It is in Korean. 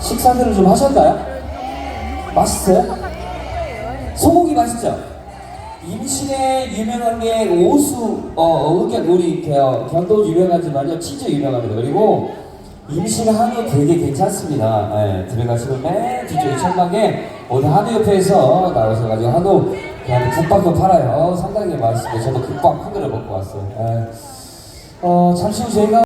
식사들을 좀 하셨나요? 맛있어요? 소고기 맛있죠? 임신에 유명한 게 오수, 어, 그러니 우리 겨, 견도 어, 유명하지만요, 치즈 유명합니다. 그리고 임신 한우 되게 괜찮습니다. 예, 들어가시면 맨 뒤쪽에 천막에 오늘 한우협회에서 나오셔가지고 한우 그냥 국밥도 팔아요. 상당히 맛있어요. 저도 국밥 한 그릇 먹고 왔어요. 예. 어, 잠시 후 저희가